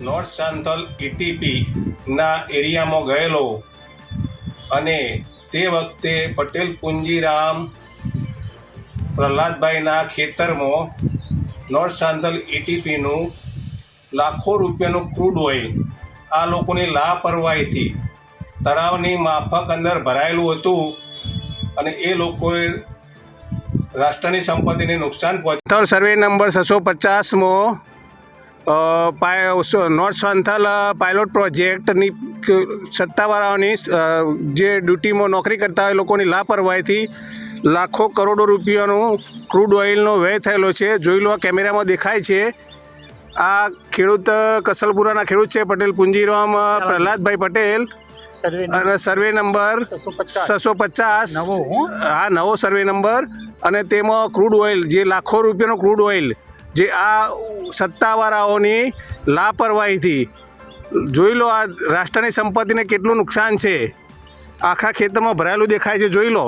North Santhal ઇટીપીના એરિયામાં ગયેલો અને તે વખતે પટેલ પુંજીરામ પ્રહલાદભાઈના ખેતરમાં નોર્થ સાંથલ ઇટીપીનું લાખો રૂપિયાનું ક્રૂડ ઓઇલ આ લોકોની લાપરવાહીથી તળાવની માફક અંદર ભરાયેલું હતું અને એ લોકોએ રાષ્ટ્રની સંપત્તિને નુકસાન પહોંચાડ્યું સર્વે નંબર છસો પચાસમાં નોર્થ સાંથલ પાયલોટ પ્રોજેક્ટની સત્તાવાળાઓની જે ડ્યુટીમાં નોકરી કરતા હોય લોકોની લાપરવાહીથી લાખો કરોડો રૂપિયાનું ક્રૂડ ઓઇલનો વ્યય થયેલો છે. જોઈ લો આ કેમેરામાં દેખાય છે. આ ખેડૂત કસલપુરાના ખેડૂત છે પટેલ પુંજીરામ પ્રહલાદભાઈ પટેલ. અને સર્વે નંબર છસો પચાસ? હા? નવો સર્વે નંબર અને તેમાં ક્રૂડ ઓઇલ જે લાખો રૂપિયાનો ક્રૂડ ઓઇલ જે આ સત્તાવાળાઓની લાપરવાહીથી. જોઈ લો આ રાષ્ટ્રની સંપત્તિને કેટલું નુકસાન છે. આખા ખેતરમાં ભરાયેલું દેખાય છે, જોઈ લો.